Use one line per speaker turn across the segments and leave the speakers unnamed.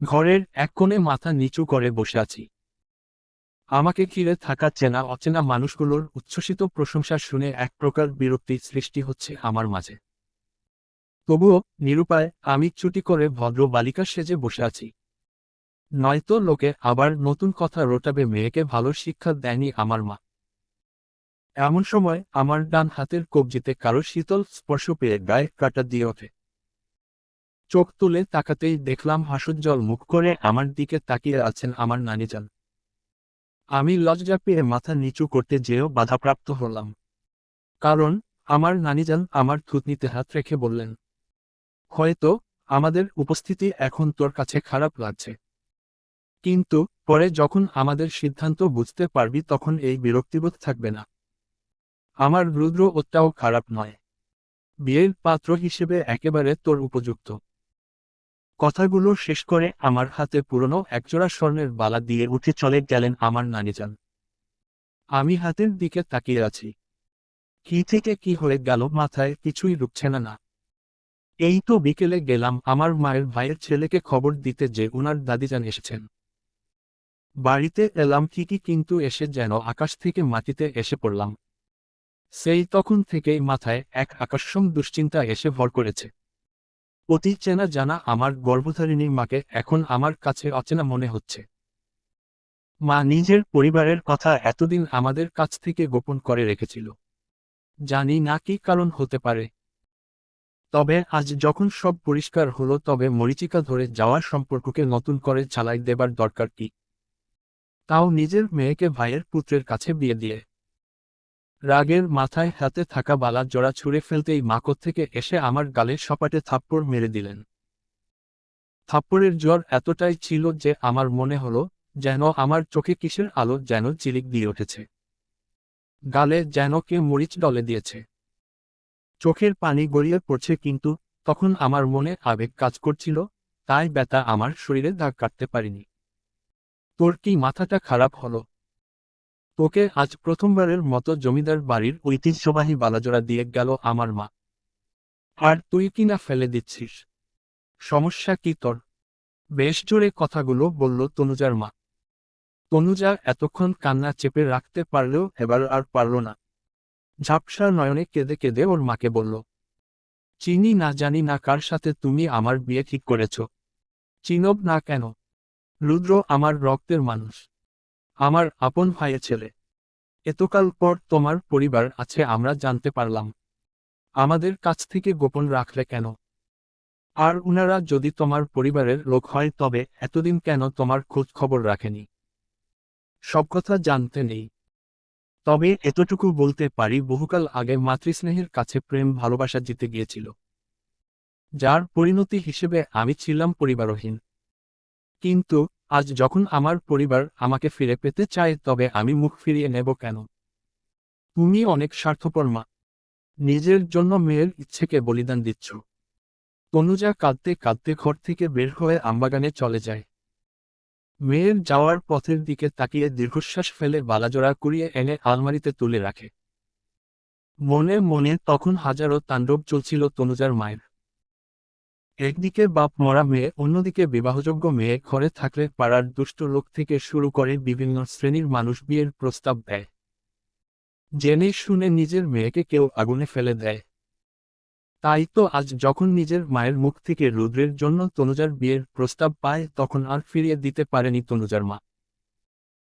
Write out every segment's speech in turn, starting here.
ঘরের এক কোণে মাথা নিচু করে বসে আছি। আমাকে ঘিরে থাকা চেনা অচেনা মানুষগুলোর উচ্ছ্বসিত প্রশংসা শুনে এক প্রকার বিরক্তি সৃষ্টি হচ্ছে আমার মাঝে। তবুও, নিরুপায়, আমি চুটি করে ভদ্র বালিকা সেজে বসে আছি। নয়তো লোকে আবার নতুন কথা রোটাবে মেয়েকে ভালো শিক্ষা দেয়নি আমার মা। এমন সময় আমার ডান হাতের কবজিতে কারও শীতল স্পর্শ পেয়ে গায়ে কাটা দিয়ে ওঠে। চোখ তুলে তাকাতেই দেখলাম হাসুজ্জ্বল মুখ করে আমার দিকে তাকিয়ে আছেন আমার নানিজান আমি লজ্জা পেয়ে মাথা নিচু করতে যেও বাধাপ্রাপ্ত হলাম। কারণ আমার নানিজান আমার থুতনিতে হাত রেখে বললেন, হয়তো আমাদের উপস্থিতি এখন তোর কাছে খারাপ লাগছে। কিন্তু পরে যখন আমাদের সিদ্ধান্ত বুঝতে পারবি তখন এই বিরক্তিবোধ থাকবে না। আমার রুদ্র ওটাও খারাপ নয়। বিয়ের পাত্র হিসেবে একেবারে তোর উপযুক্ত। কথাগুলো শেষ করে আমার হাতে পুরনো একজোড়া স্বর্ণের বালা দিয়ে উঠে চলে গেলেন আমার নানিজান আমি হাতের দিকে তাকিয়ে আছি। কি থেকে কি হয়ে গেল মাথায় কিছুই রুখছে না না। এই তো বিকেলে গেলাম আমার মায়ের ভাইয়ের ছেলেকে খবর দিতে যে উনার দাদিজান এসেছেন। বাড়িতে এলাম ঠিকই কিন্তু এসে যেন আকাশ থেকে মাটিতে এসে পড়লাম। সেই তখন থেকেই মাথায় এক আকস্মক দুশ্চিন্তা এসে ভর করেছে। অতি চেনা জানা আমার গর্ভধারিণী মাকে এখন আমার কাছে অচেনা মনে হচ্ছে। মা নিজের পরিবারের কথা এতদিন আমাদের কাছ থেকে গোপন করে রেখেছিল। জানি না কি কারণ হতে পারে। তবে আজ যখন সব পরিষ্কার হলো তবে মরিচিকা ধরে যাওয়ার সম্পর্ককে নতুন করে চালাই দেবার দরকার কি? তাও নিজের মেয়েকে ভাইয়ের পুত্রের কাছে বিয়ে দিয়ে রাগের মাথায় হাতে থাকা বালা জোড়া ছুঁড়ে ফেলতেই মাকড় থেকে এসে আমার গালে সপাটে থাপ্পড় মেরে দিলেন। থাপ্পড়ের জ্বর এতটাই ছিল যে আমার মনে হলো যেন আমার চোখে কিসের আলো যেন চিলিক দিয়ে উঠেছে। গালে যেন কে মরিচ ডলে দিয়েছে। চোখের পানি গড়িয়ে পড়ছে কিন্তু তখন আমার মনে আবেগ কাজ করছিল, তাই ব্যথা আমার শরীরে দাগ কাটতে পারিনি। তোর কি মাথাটা খারাপ হলো? তোকে আজ প্রথমবারের মতো জমিদার বাড়ির ঐতিহ্যবাহী বালাজোড়া দিয়ে গেল আমার মা। আর তুই কি না ফেলে দিচ্ছিস? সমস্যা কি তোর? বেশ জোরে কথাগুলো বলল তনুজার মা। তনুজা এতক্ষণ কান্না চেপে রাখতে পারলেও এবার আর পারল না। ঝাপসা নয়নে কেঁদে কেঁদে ওর মাকে বলল, চিনি না জানি না কার সাথে তুমি আমার বিয়ে ঠিক করেছ। চিনব না কেন? রুদ্র আমার রক্তের মানুষ। আমার আপন ভাইয়ের ছেলে। এতকাল পর তোমার পরিবার আছে, আমরা জানতে পারলাম। আমাদের কাছ থেকে গোপন রাখলে কেন? আর উনারা যদি তোমার পরিবারের লোক হয়, তবে এতদিন কেন তোমার খোঁজ খবর রাখেনি? সব কথা জানতে নেই। তবে এতটুকু বলতে পারি, বহুকাল আগে মাতৃস্নেহের কাছে প্রেম, ভালোবাসা জিতে গিয়েছিল। যার পরিণতি হিসেবে আমি ছিলাম পরিবারহীন। কিন্তু আজ যখন আমার পরিবার আমাকে ফিরে পেতে চায় তবে আমি মুখ ফিরিয়ে নেব কেন? তুমি অনেক স্বার্থপর মা। নিজের জন্য মেয়ের ইচ্ছেকে বলিদান দিচ্ছ। তনুজা কাঁদতে কাঁদতে ঘর থেকে বের হয়ে আমবাগানে চলে যায়। মেয়ের যাওয়ার পথের দিকে তাকিয়ে দীর্ঘশ্বাস ফেলে বালাজোড়া কুড়িয়ে এনে আলমারিতে তুলে রাখে। মনে মনে তখন হাজারো তাণ্ডব চলছিল তনুজার মায়ের। একদিকে বাপ মরা মেয়ে, অন্যদিকে বিবাহযোগ্য মেয়ে ঘরে থাকলে পাড়ার দুষ্ট লোক থেকে শুরু করে বিভিন্ন শ্রেণির মানুষ বিয়ের প্রস্তাব দেয়। জেনে শুনে নিজের মেয়েকে কেউ আগুনে ফেলে দেয়। তাই তো আজ যখন নিজের মায়ের মুখ থেকে রুদ্রের জন্য তনুজার বিয়ের প্রস্তাব পায়, তখন আর ফিরিয়ে দিতে পারেনি তনুজার মা।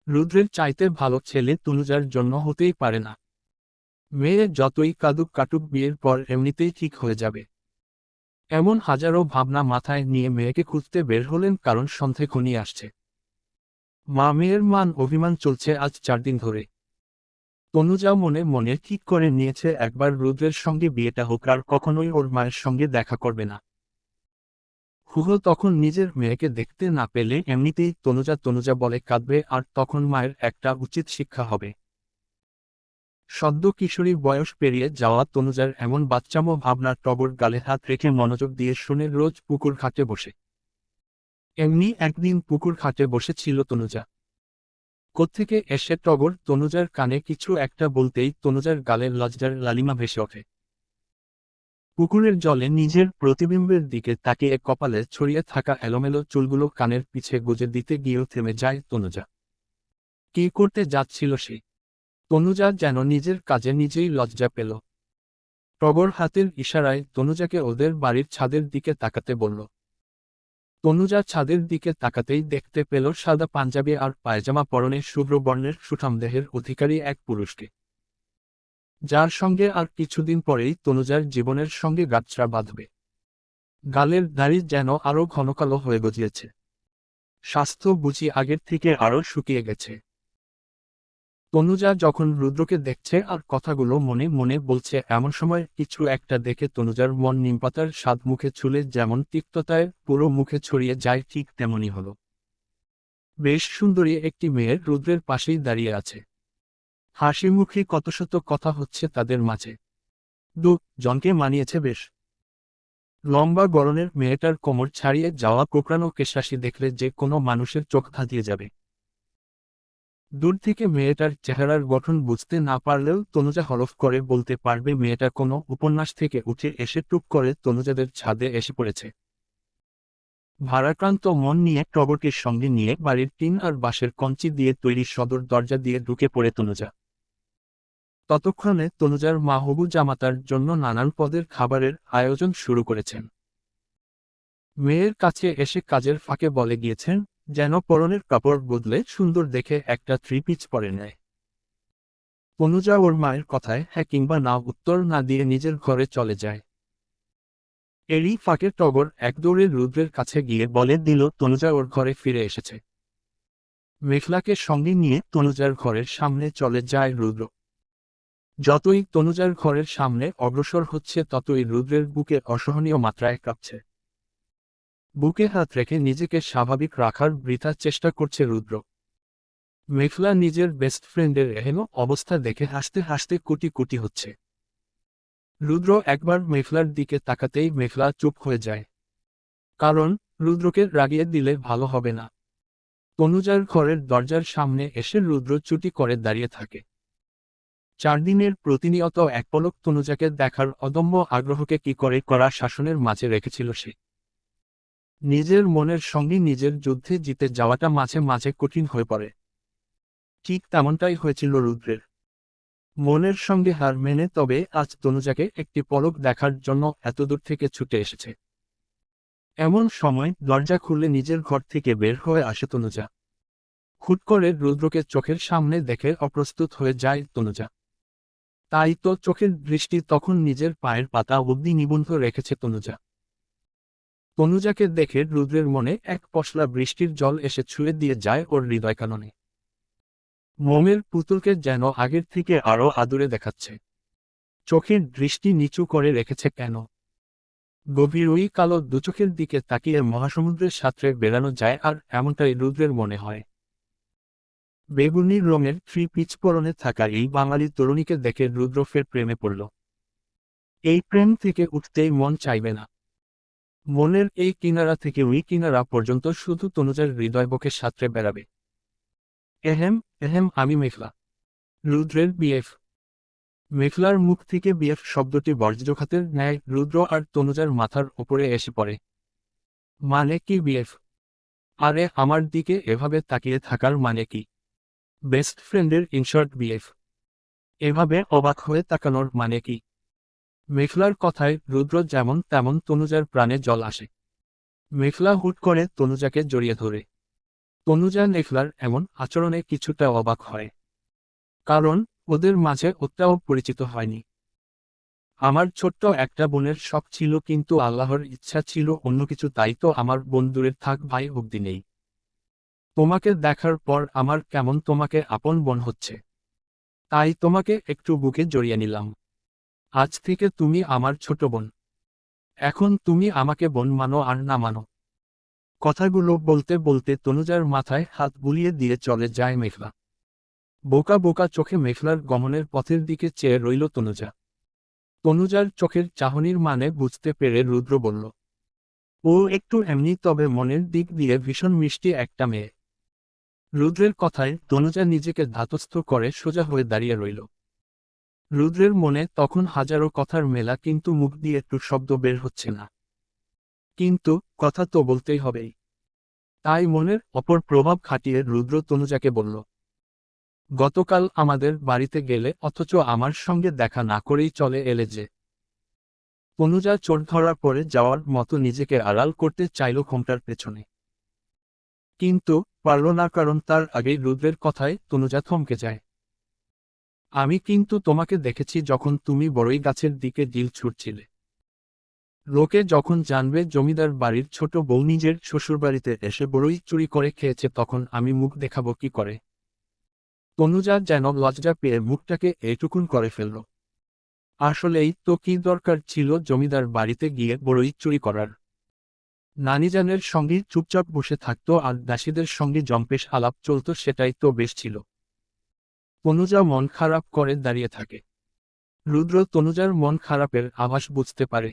রুদ্রের চাইতে ভালো ছেলে তনুজার জন্য হতেই পারে না। মেয়ে যতই কাদুক কাটুক বিয়ের পর এমনিতেই ঠিক হয়ে যাবে। এমন হাজারো ভাবনা মাথায় নিয়ে মেয়েকে খুঁজতে বের হলেন কারণ সন্ধে ঘনিয়ে আসছে। মা মেয়ের মান অভিমান চলছে আজ চার দিন ধরে। তনুজা মনে মনে ঠিক করে নিয়েছে একবার রুদ্রের সঙ্গে বিয়েটা হোক আর কখনোই ওর মায়ের সঙ্গে দেখা করবে না। হুহ তখন নিজের মেয়েকে দেখতে না পেলে এমনিতেই তনুজা তনুজা বলে কাঁদবে আর তখন মায়ের একটা উচিত শিক্ষা হবে। সদ্য কিশোরী বয়স পেরিয়ে যাওয়া তনুজার এমন বাচ্চামো ভাবনার টগর গালে হাত রেখে মনোযোগ দিয়ে শুনে রোজ পুকুর ঘাটে বসে। এমনি একদিন পুকুর ঘাটে বসেছিল তনুজা। কোত্থেকে এসে টগর তনুজার কানে কিছু একটা বলতেই তনুজার গালের লজ্জার লালিমা ভেসে ওঠে। পুকুরের জলে নিজের প্রতিবিম্বের দিকে তাকিয়ে কপালে ছড়িয়ে থাকা এলোমেলো চুলগুলো কানের পিছে গুজে দিতে গিয়েও থেমে যায় তনুজা। কি করতে যাচ্ছিল সে? তনুজা যেন নিজের কাজে নিজেই লজ্জা পেল। প্রবর হাতের ইশারায় তনুজাকে ওদের বাড়ির ছাদের দিকে তাকাতে বলল। তনুজা ছাদের দিকে তাকাতেই দেখতে পেল সাদা পাঞ্জাবি আর পায়জামা পরনে শুভ্রবর্ণের সুঠাম দেহের অধিকারী এক পুরুষকে। যার সঙ্গে আর কিছুদিন পরেই তনুজার জীবনের সঙ্গে গাছরা বাঁধবে। গালের দাড়ি যেন আরও ঘনকালো হয়ে গজিয়েছে। স্বাস্থ্য বুঝি আগের থেকে আরও শুকিয়ে গেছে। তনুজা যখন রুদ্রকে দেখছে আর কথাগুলো মনে মনে বলছে, এমন সময় কিছু একটা দেখে তনুজার মন নিমপাতার স্বাদ মুখে ছুলে যেমন তিক্ততায় পুরো মুখে ছড়িয়ে যায়, ঠিক তেমনই হলো। বেশ সুন্দরী একটি মেয়ের রুদ্রের পাশেই দাঁড়িয়ে আছে। হাসি মুখে কত শত কথা হচ্ছে তাদের মাঝে। দু, জনকে মানিয়েছে বেশ। লম্বা গরনের মেয়েটার কোমর ছাড়িয়ে যাওয়া কোকড়ানো কেশরাশি দেখলে যে কোনো মানুষের চোখ ধাঁধিয়ে যাবে। দূর থেকে মেয়েটার চেহারার গঠন বুঝতে না পারলেও তনুজা হরফ করে বলতে পারবে মেয়েটা কোনো উপন্যাস থেকে উঠে এসে টুক করে তনুজাদের ছাদে এসে পড়েছে। ভারাক্রান্ত মন নিয়ে টগরকে সঙ্গে নিয়ে বাড়ির টিন আর বাঁশের কঞ্চি দিয়ে তৈরি সদর দরজা দিয়ে ঢুকে পড়ে তনুজা। ততক্ষণে তনুজার মা হবু জামাতার জন্য নানান পদের খাবারের আয়োজন শুরু করেছেন। মেয়ের কাছে এসে কাজের ফাঁকে বলে গিয়েছেন যেন পরনের কাপড় বদলে সুন্দর দেখে একটা থ্রি পিচ পরে নেয়। তনুজা ওর মায়ের কথায় হ্যাঁ কিংবা না উত্তর না দিয়ে নিজের ঘরে চলে যায়। এরই ফাঁকে টগর এক দৌড়ে রুদ্রের কাছে গিয়ে বলে দিল, তনুজা ওর ঘরে ফিরে এসেছে। মেঘলাকে সঙ্গে নিয়ে তনুজার ঘরের সামনে চলে যায় রুদ্র। যতই তনুজার ঘরের সামনে অগ্রসর হচ্ছে, ততই রুদ্রের বুকে অসহনীয় মাত্রায় কাঁপছে। বুকে হাত রেখে নিজেকে স্বাভাবিক রাখার বৃথা চেষ্টা করছে রুদ্র। মেঘলা নিজের বেস্ট ফ্রেন্ডের এহেন অবস্থা দেখে হাসতে হাসতে কুটি কুটি হচ্ছে। রুদ্র একবার মেঘলার দিকে তাকাতেই মেঘলা চুপ হয়ে যায়। কারণ, রুদ্রকে রাগিয়ে দিলে ভালো হবে না। তনুজার ঘরের দরজার সামনে এসে রুদ্র চুটি করে দাঁড়িয়ে থাকে। চার দিনের প্রতিনিয়ত এক পলক তনুজাকে দেখার অদম্য আগ্রহকে কি করে করা শাসনের মাঝে রেখেছিল সে। নিজের মনের সঙ্গে নিজের যুদ্ধে জিতে যাওয়াটা মাঝে মাঝে কঠিন হয়ে পড়ে। ঠিক তেমনটাই হয়েছিল রুদ্রের। মনের সঙ্গে হার মেনে তবে আজ তনুজাকে একটি পলক দেখার জন্য এতদূর থেকে ছুটে এসেছে। এমন সময় দরজা খুললে নিজের ঘর থেকে বের হয়ে আসে তনুজা। খুট করে রুদ্রকে চোখের সামনে দেখে অপ্রস্তুত হয়ে যায় তনুজা। তাই তো চোখের দৃষ্টি তখন নিজের পায়ের পাতা অবধি নিবন্ধ রেখেছে তনুজা। তনুজাকে দেখে রুদ্রের মনে এক পশলা বৃষ্টির জল এসে ছুঁয়ে দিয়ে যায় ওর হৃদয় কাননে মোমের পুতুলকে যেন আগের থেকে আরও আদুরে দেখাচ্ছে। চোখের দৃষ্টি নিচু করে রেখেছে কেন? গভীর ওই কালো দুচোখের দিকে তাকিয়ে মহাসমুদ্রের সাঁতরে বেড়ানো যায় আর এমনটাই রুদ্রের মনে হয়। বেগুনি রঙের থ্রি পিচ পরনে থাকা এই বাঙালি তরুণীকে দেখে রুদ্র ফের প্রেমে পড়ল। এই প্রেম থেকে উঠতেই মন চাইবে না। মনের এই কিনারা থেকে ওই কিনারা পর্যন্ত শুধু তনুজার হৃদয় বকে সাঁতরে বেড়াবে। এহেম এহেম, আমি মেঘলা। রুদ্রের বিএফ মেঘলার মুখ থেকে বিএফ শব্দটি বর্জ্যখাতের ন্যায় রুদ্র আর তনুজার মাথার ওপরে এসে পড়ে। মানে কি বিএফ আরে, আমার দিকে এভাবে তাকিয়ে থাকার মানে কি? বেস্ট ফ্রেন্ডের ইনশর্ট বিএফ এভাবে অবাক হয়ে তাকানোর মানে কি? মেঘলার কথায় রুদ্র যেমন তেমন তনুজার প্রাণে জল আসে। মেঘলা হুট করে তনুজাকে জড়িয়ে ধরে। তনুজা মেঘলার এমন আচরণে কিছুটা অবাক হয়। কারণ ওদের মাঝে ওটাও পরিচিত হয়নি। আমার ছোট্ট একটা বোনের শখ ছিল কিন্তু আল্লাহর ইচ্ছা ছিল অন্য কিছু, তাই তো আমার বন্ধুরের থাক ভাই অব্দি নেই। তোমাকে দেখার পর আমার কেমন তোমাকে আপন বোন হচ্ছে। তাই তোমাকে একটু বুকে জড়িয়ে নিলাম। আজ থেকে তুমি আমার ছোট বোন। এখন তুমি আমাকে বোন মানো আর না মানো। কথাগুলো বলতে বলতে তনুজার মাথায় হাত বুলিয়ে দিয়ে চলে যায় মেঘলা। বোকা বোকা চোখে মেঘলার গমনের পথের দিকে চেয়ে রইল তনুজা। তনুজার চোখের চাহনির মানে বুঝতে পেরে রুদ্র বলল, ও একটু এমনি তবে মনের দিক দিয়ে ভীষণ মিষ্টি একটা মেয়ে। রুদ্রের কথায় তনুজা নিজেকে ধাতস্থ করে সোজা হয়ে দাঁড়িয়ে রইল। রুদ্রের মনে তখন হাজারো কথার মেলা কিন্তু মুখ দিয়ে একটু শব্দ বের হচ্ছে না। কিন্তু, কথা তো বলতেই হবেই। তাই মনের অপর প্রভাব খাটিয়ে রুদ্র তনুজাকে বলল, গতকাল আমাদের বাড়িতে গেলে অথচ আমার সঙ্গে দেখা না করেই চলে এলে যে। তনুজা চোর ধরার পরে যাওয়ার মতো নিজেকে আড়াল করতে চাইল ঘোমটার পেছনে। কিন্তু, পারল না কারণ তার আগেই রুদ্রের কথায় তনুজা থমকে যায়। আমি কিন্তু তোমাকে দেখেছি যখন তুমি বড়ই গাছের দিকে ডিল ছুটছিলে। লোকে যখন জানবে জমিদার বাড়ির ছোট বউ নিজের শ্বশুরবাড়িতে এসে বড়ই চুরি করে খেয়েছে তখন আমি মুখ দেখাবো কি করে। তনুজা যেন লজ্জা পেয়ে মুখটাকে এইটুকুন করে ফেলল। আসলেই তো কি দরকার ছিল জমিদার বাড়িতে গিয়ে বড়ই চুরি করার। নানিজানের সঙ্গে চুপচাপ বসে থাকতো আর দাসীদের সঙ্গে জম্পেশ আলাপ চলত সেটাই তো বেশ ছিল। তনুজা মন খারাপ করে দাঁড়িয়ে থাকে। রুদ্র তনুজার মন খারাপের আভাস বুঝতে পারে।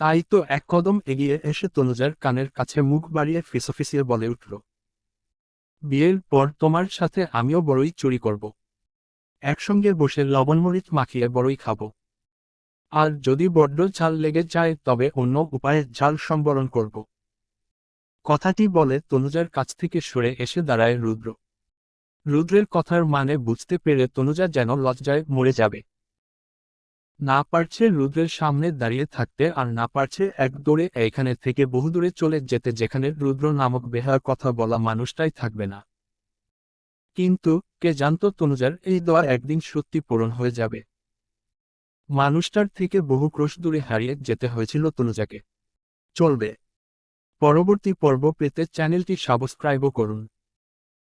তাই তো এক কদম এগিয়ে এসে তনুজার কানের কাছে মুখ বাড়িয়ে ফিসফিসিয়ে বলে উঠল, বিয়ের পর তোমার সাথে আমিও বড়ই চুরি করব। একসঙ্গে বসে লবণমরিচ মাখিয়ে বড়ই খাব। আর যদি বড্ড ঝাল লেগে যায় তবে অন্য উপায়ে ঝাল সম্বরণ করব। কথাটি বলে তনুজার কাছ থেকে সরে এসে দাঁড়ায় রুদ্র। রুদ্রের কথার মানে বুঝতে পেরে তনুজা যেন লজ্জায় মরে যাবে। না পারছে রুদ্রের সামনে দাঁড়িয়ে থাকতে আর না পারছে এক দৌড়ে এইখানে থেকে বহুদূরে চলে যেতে যেখানে রুদ্র নামক বেহার কথা বলা মানুষটাই থাকবে না। কিন্তু কে জানত তনুজার এই দোয়া একদিন সত্যি পূরণ হয়ে যাবে। মানুষটার থেকে বহু ক্রোশ দূরে হারিয়ে যেতে হয়েছিল তনুজাকে। চলবে। পরবর্তী পর্ব পেতে চ্যানেলটি সাবস্ক্রাইবও করুন।